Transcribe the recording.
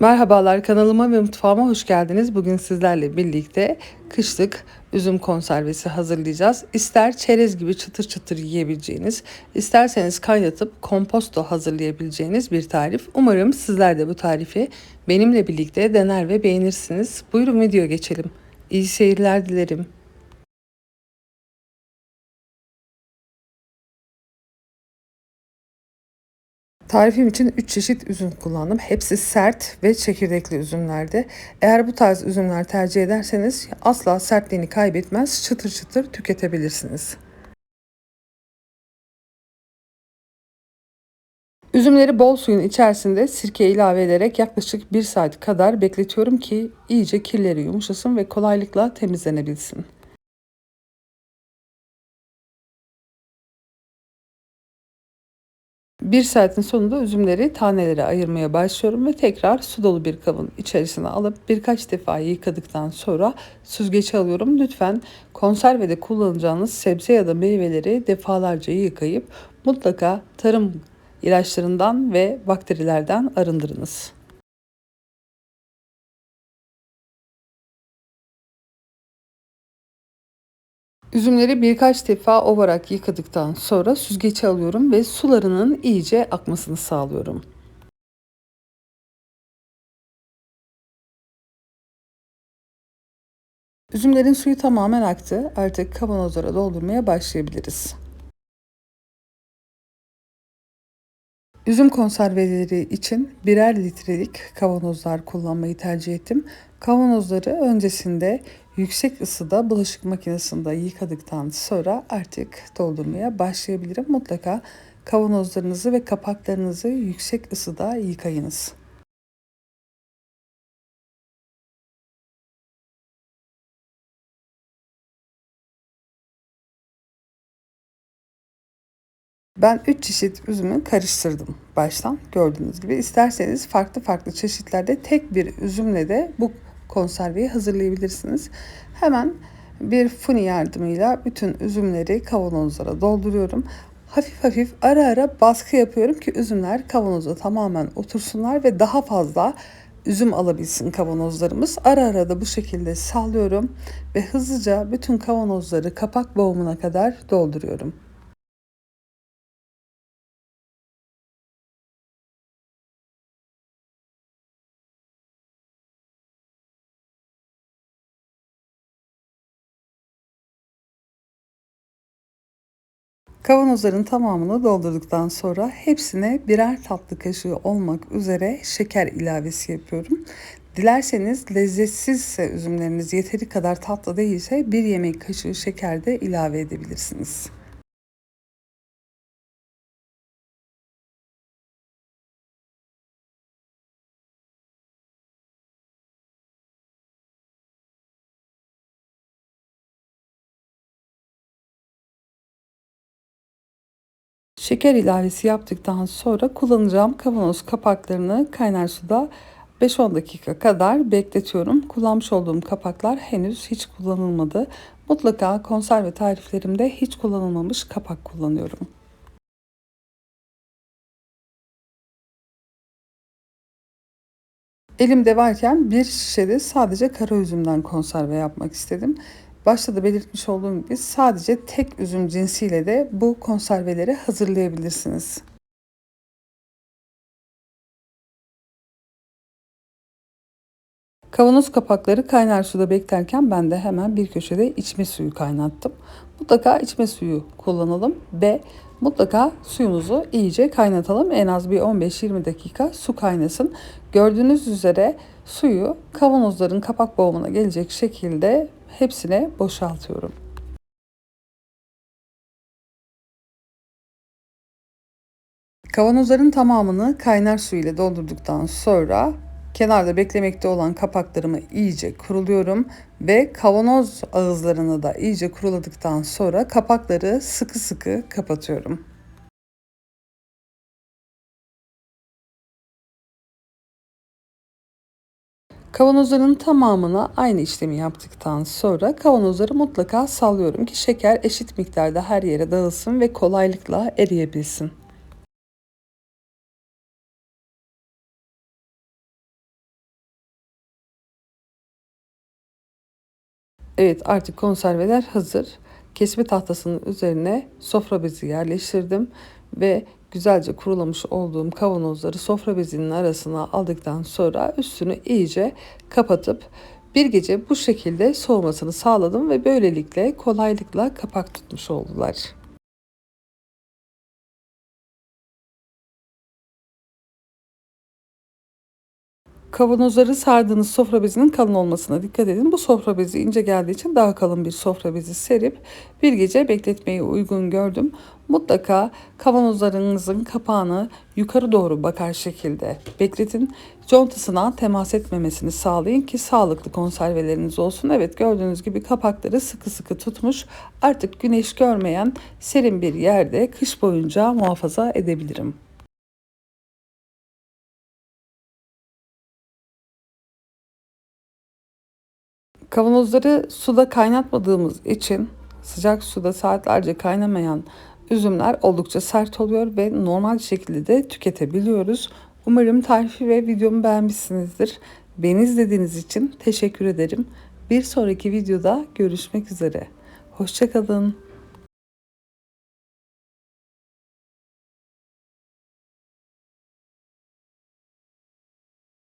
Merhabalar kanalıma ve mutfağıma hoş geldiniz. Bugün sizlerle birlikte kışlık üzüm konservesi hazırlayacağız. İster çerez gibi çıtır çıtır yiyebileceğiniz, isterseniz kaynatıp komposto hazırlayabileceğiniz bir tarif. Umarım sizler de bu tarifi benimle birlikte dener ve beğenirsiniz. Buyurun video geçelim. İyi seyirler dilerim. Tarifim için 3 çeşit üzüm kullandım. Hepsi sert ve çekirdekli üzümlerdi. Eğer bu tarz üzümler tercih ederseniz asla sertliğini kaybetmez, çıtır çıtır tüketebilirsiniz. Üzümleri bol suyun içerisinde sirke ilave ederek yaklaşık 1 saat kadar bekletiyorum ki iyice kirleri yumuşasın ve kolaylıkla temizlenebilsin. Bir saatin sonunda üzümleri tanelere ayırmaya başlıyorum ve tekrar su dolu bir kabın içerisine alıp birkaç defa yıkadıktan sonra süzgeçe alıyorum. Lütfen konservede kullanacağınız sebze ya da meyveleri defalarca yıkayıp mutlaka tarım ilaçlarından ve bakterilerden arındırınız. Üzümleri birkaç defa ovarak yıkadıktan sonra süzgeçe alıyorum ve sularının iyice akmasını sağlıyorum. Üzümlerin suyu tamamen aktı. Artık kavanozlara doldurmaya başlayabiliriz. Üzüm konserveleri için birer litrelik kavanozlar kullanmayı tercih ettim. Kavanozları öncesinde yüksek ısıda bulaşık makinesinde yıkadıktan sonra artık doldurmaya başlayabilirim. Mutlaka kavanozlarınızı ve kapaklarınızı yüksek ısıda yıkayınız. Ben 3 çeşit üzümü karıştırdım baştan gördüğünüz gibi. İsterseniz farklı farklı çeşitlerde tek bir üzümle de bu konserveyi hazırlayabilirsiniz. Hemen bir funi yardımıyla bütün üzümleri kavanozlara dolduruyorum. Hafif hafif ara ara baskı yapıyorum ki üzümler kavanoza tamamen otursunlar ve daha fazla üzüm alabilsin kavanozlarımız. Ara ara da bu şekilde sallıyorum ve hızlıca bütün kavanozları kapak boğumuna kadar dolduruyorum. Kavanozların tamamını doldurduktan sonra hepsine birer tatlı kaşığı olmak üzere şeker ilavesi yapıyorum. Dilerseniz lezzetsizse üzümleriniz yeteri kadar tatlı değilse bir yemek kaşığı şeker de ilave edebilirsiniz. Şeker ilavesi yaptıktan sonra kullanacağım kavanoz kapaklarını kaynar suda 5-10 dakika kadar bekletiyorum. Kullanmış olduğum kapaklar henüz hiç kullanılmadı. Mutlaka konserve tariflerimde hiç kullanılmamış kapak kullanıyorum. Elimde varken bir şişede sadece kara üzümden konserve yapmak istedim. Başta da belirtmiş olduğum gibi sadece tek üzüm cinsiyle de bu konserveleri hazırlayabilirsiniz. Kavanoz kapakları kaynar suda beklerken ben de hemen bir köşede içme suyu kaynattım. Mutlaka içme suyu kullanalım ve mutlaka suyumuzu iyice kaynatalım. En az bir 15-20 dakika su kaynasın. Gördüğünüz üzere suyu kavanozların kapak boğumuna gelecek şekilde hepsine boşaltıyorum. Kavanozların tamamını kaynar su ile doldurduktan sonra kenarda beklemekte olan kapaklarımı iyice kuruluyorum ve kavanoz ağızlarını da iyice kuruladıktan sonra kapakları sıkı sıkı kapatıyorum. Kavanozların tamamına aynı işlemi yaptıktan sonra kavanozları mutlaka sallıyorum ki şeker eşit miktarda her yere dağılsın ve kolaylıkla eriyebilsin. Evet artık konserveler hazır. Kesme tahtasının üzerine sofra bezi yerleştirdim ve güzelce kurulamış olduğum kavanozları sofra bezinin arasına aldıktan sonra üstünü iyice kapatıp bir gece bu şekilde soğumasını sağladım ve böylelikle kolaylıkla kapak tutmuş oldular. Kavanozları sardığınız sofra bezinin kalın olmasına dikkat edin. Bu sofra bezi ince geldiği için daha kalın bir sofra bezi serip bir gece bekletmeyi uygun gördüm. Mutlaka kavanozlarınızın kapağını yukarı doğru bakar şekilde bekletin. Contasına temas etmemesini sağlayın ki sağlıklı konserveleriniz olsun. Evet gördüğünüz gibi kapakları sıkı sıkı tutmuş. Artık güneş görmeyen serin bir yerde kış boyunca muhafaza edebilirim. Kavanozları suda kaynatmadığımız için sıcak suda saatlerce kaynamayan üzümler oldukça sert oluyor ve normal şekilde de tüketebiliyoruz. Umarım tarifi ve videomu beğenmişsinizdir. Beni izlediğiniz için teşekkür ederim. Bir sonraki videoda görüşmek üzere. Hoşçakalın.